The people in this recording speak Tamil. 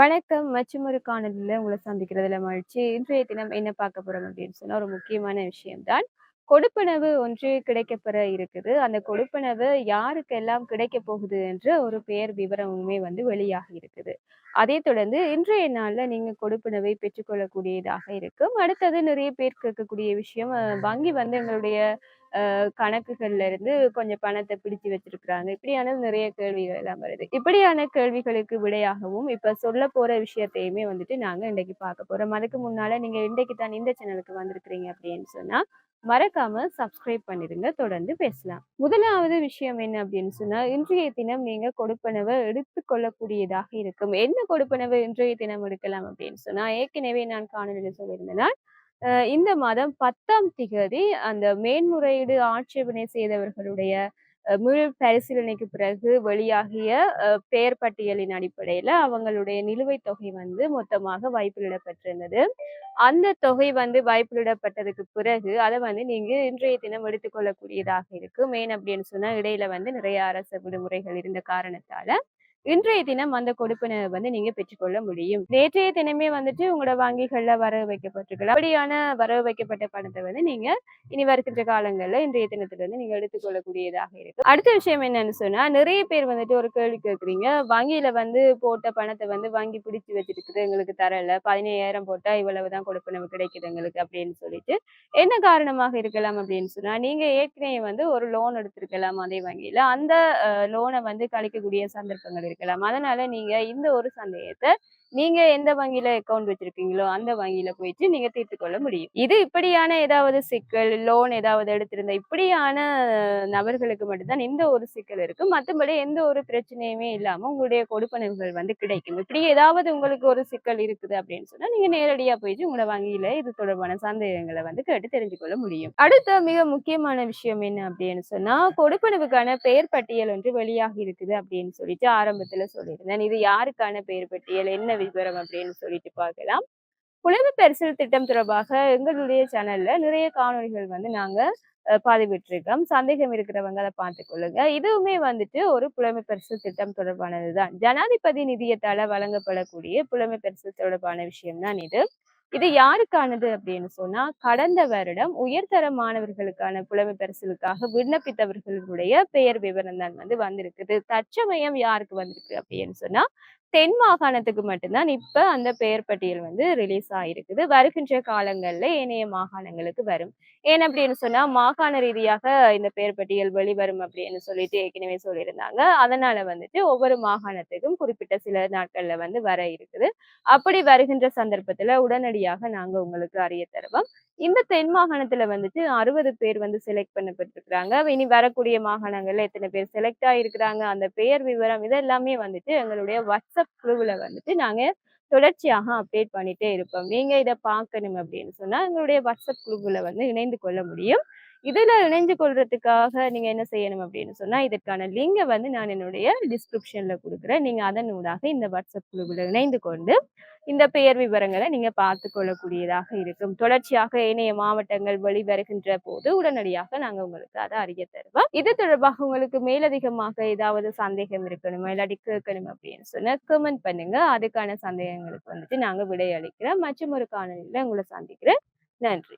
வணக்கம். மற்றும் ஒரு காணொலியில் உங்களை சந்திக்கிறதுல மகிழ்ச்சி. இன்றைய தினம் என்ன பார்க்க போறோம் அப்படின்னு சொன்னா ஒரு முக்கியமான விஷயம்தான். கொடுப்பனவு ஒன்று கிடைக்கப்பெற இருக்குது. அந்த கொடுப்பனவு யாருக்கெல்லாம் கிடைக்க போகுது என்ற ஒரு பெயர் விவரமுமே வந்து வெளியாக இருக்குது. அதே தொடர்ந்து இன்றைய நாளில் நீங்கள் கொடுப்பனவை பெற்றுக்கொள்ளக்கூடியதாக இருக்கும். அடுத்தது நிறைய பேர் கேட்கக்கூடிய விஷயம் வங்கி வந்து எங்களுடைய கணக்குகள்ல இருந்து கொஞ்சம் பணத்தை பிடிச்சு வச்சிருக்கிறாங்க. இப்படியான நிறைய கேள்விகள் எல்லாம் வருது. இப்படியான கேள்விகளுக்கு விடையாகவும் இப்ப சொல்ல போற விஷயத்தையுமே வந்துட்டு நாங்க இன்றைக்கு பார்க்க போறோம். அதுக்கு முன்னால நீங்க இன்றைக்கு தான் இந்த சேனலுக்கு வந்திருக்கிறீங்க அப்படின்னு சொன்னா மறக்காம சப்ஸ்கிரைப் பண்ணிருங்க தொடர்ந்து பேசலாம். முதலாவது விஷயம் என்ன அப்படின்னு சொன்னா இன்றைய தினம் நீங்க கொடுப்பனவை எடுத்துக்கொள்ளக்கூடியதாக இருக்கும். என்ன கொடுப்பனவு இன்றைய தினம் எடுக்கலாம் அப்படின்னு சொன்னா ஏற்கனவே நான் காணொலியில் சொல்லியிருந்தேன்னா இந்த மாதம் பத்தாம் திகதி அந்த மேன்முறையீடு ஆட்சேபனை செய்தவர்களுடைய முழு பரிசீலனைக்கு பிறகு வெளியாகிய பெயர் பட்டியலின் அடிப்படையில அவங்களுடைய நிலுவைத் தொகை வந்து மொத்தமாக வாய்ப்பிலிடப்பட்டிருந்தது அந்த தொகை வந்து வாய்ப்பிலிடப்பட்டதுக்கு பிறகு அதை வந்து நீங்க இன்றைய தினம் எடுத்துக்கொள்ளக்கூடியதாக இருக்கும். ஏன் அப்படின்னு சொன்னா இடையில வந்து நிறைய அரசு விடுமுறைகள் இருந்த காரணத்தால. இன்றைய தினம் அந்த கொடுப்பினை வந்து நீங்க பெற்றுக்கொள்ள முடியும். நேற்றைய தினமே வந்துட்டு உங்களோட வங்கிகள்ல வரவு வைக்கப்பட்டிருக்கலாம் அப்படியான வரவு வைக்கப்பட்ட பணத்தை வந்து நீங்க இனி வருகின்ற காலங்கள்ல இன்றைய தினத்துல இருந்து நீங்க எடுத்துக்கொள்ளக்கூடியதாக இருக்கு அடுத்த விஷயம் என்னன்னு சொன்னா நிறைய பேர் வந்துட்டு ஒரு கேள்வி கேட்குறீங்க வங்கியில வந்து போட்ட பணத்தை வந்து வங்கி பிடிச்சு வச்சிருக்குது எங்களுக்கு தரல. பதினையாயிரம் போட்டா இவ்வளவுதான் கொடுப்பினவு கிடைக்குது எங்களுக்கு அப்படின்னு சொல்லிட்டு என்ன காரணமாக இருக்கலாம் அப்படின்னு சொன்னா நீங்க ஏற்கனவே வந்து ஒரு லோன் எடுத்திருக்கலாம் அதே வங்கியில. அந்த லோனை வந்து கழிக்கக்கூடிய சந்தர்ப்பங்கள் இருக்கலாம். அதனால நீங்க இந்த ஒரு சந்தேகத்தை நீங்க எந்த வங்கியில அக்கௌண்ட் வச்சிருக்கீங்களோ அந்த வங்கியில போயிட்டு நீங்க தீர்த்து கொள்ள முடியும். இது இப்படியான ஏதாவது சிக்கல் லோன் ஏதாவது எடுத்திருந்த இப்படியான நபர்களுக்கு மட்டும்தான் இந்த ஒரு சிக்கல் இருக்கு. மற்றபடி எந்த ஒரு பிரச்சனையுமே இல்லாம உங்களுடைய கொடுப்பனவுகள் வந்து கிடைக்கும். இப்படி ஏதாவது உங்களுக்கு ஒரு சிக்கல் இருக்குது அப்படின்னு சொன்னா நீங்க நேரடியா போயிட்டு உங்களோட வங்கியில இது தொடர்பான சந்தேகங்களை வந்து கேட்டு தெரிஞ்சு கொள்ள முடியும். அடுத்த மிக முக்கியமான விஷயம் என்ன அப்படின்னு சொன்னா கொடுப்பனவுக்கான பெயர் பட்டியல் ஒன்று வெளியாகி இருக்குது அப்படின்னு சொல்லிட்டு ஆரம்பத்துல சொல்லியிருந்தேன். இது யாருக்கான பெயர் பட்டியல்? என்ன விவரம் அப்படின்னு சொல்லிட்டு பார்க்கலாம். உலக பரிசல் திட்டம் தொடர்பாக எங்களுடைய சேனல்ல நிறைய காணொலிகள் வந்து நாங்க பாதிவிட்டிருக்கோம். சந்தேகம் இருக்கிறவங்க அதை பார்த்து கொள்ளுங்க. இதுவுமே வந்துட்டு ஒரு புலமை பரிசல் திட்டம் தொடர்பானதுதான். ஜனாதிபதி நிதியத்தால வழங்கப்படக்கூடிய புலமை பரிசல் தொடர்பான விஷயம்தான் இது. இது யாருக்கானது அப்படின்னு சொன்னா கடந்த வருடம் உயர்தர மாணவர்களுக்கான புலமை பரிசலுக்காக விண்ணப்பித்தவர்களுடைய பெயர் விவரம் தான் வந்து வந்திருக்குது. தற்சமயம் யாருக்கு வந்திருக்கு அப்படின்னு சொன்னா தென் மாகாணத்துக்கு மட்டும்தான் இப்ப அந்த பெயர் பட்டியல் வந்து ரிலீஸ் ஆயிருக்குது. வருகின்ற காலங்கள்ல ஏனைய மாகாணங்களுக்கு வரும். ஏன் அப்படின்னு சொன்னா மாகாண ரீதியாக இந்த பெயர் பட்டியல் வெளிவரும் அப்படின்னு சொல்லிட்டு ஏற்கனவே சொல்லியிருந்தாங்க. அதனால வந்துட்டு ஒவ்வொரு மாகாணத்துக்கும் குறிப்பிட்ட சில நாட்கள்ல வந்து வர இருக்குது. அப்படி வருகின்ற சந்தர்ப்பத்துல உடனடியாக நாங்க உங்களுக்கு அறிய தருவோம். இந்த தென் மாகாணத்துல வந்துட்டு அறுபது பேர் வந்து செலக்ட் பண்ணப்பட்டிருக்கிறாங்க. இனி வரக்கூடிய மாகாணங்கள்ல எத்தனை பேர் செலக்ட் ஆகிருக்கிறாங்க அந்த பெயர் விவரம் இதெல்லாமே வந்துட்டு எங்களுடைய வாட்ஸ்அப் குழுவுல வந்துட்டு நாங்க தொடர்ச்சியாக அப்டேட் பண்ணிட்டே இருப்போம். நீங்க இதை பார்க்கணும் அப்படின்னு சொன்னா எங்களுடைய வாட்ஸ்அப் குழுவுல வந்து இணைந்து கொள்ள முடியும். இதில் இணைந்து கொள்றதுக்காக நீங்க என்ன செய்யணும் அப்படின்னு சொன்னா இதற்கான லிங்கை வந்து நான் என்னுடைய டிஸ்கிரிப்ஷன்ல கொடுக்குறேன். நீங்க அதன் ஊடாக இந்த வாட்ஸ்அப் குழுவில் இணைந்து கொண்டு இந்த பெயர் விவரங்களை நீங்க பார்த்து கொள்ளக்கூடியதாக இருக்கும். தொடர்ச்சியாக ஏனைய மாவட்டங்கள் வெளிவருகின்ற போது உடனடியாக நாங்க உங்களுக்கு அதை அறிய தருவோம். இது தொடர்பாக உங்களுக்கு மேலதிகமாக ஏதாவது சந்தேகம் இருக்கணும் இல்லாட்டி கேட்கணும் அப்படின்னு சொன்னா கமெண்ட் பண்ணுங்க. அதுக்கான சந்தேகங்களுக்கு வந்துட்டு நாங்க விடையளிக்கிறோம் மற்றும் ஒரு காணொலியில உங்களை சந்திக்கிறேன். நன்றி.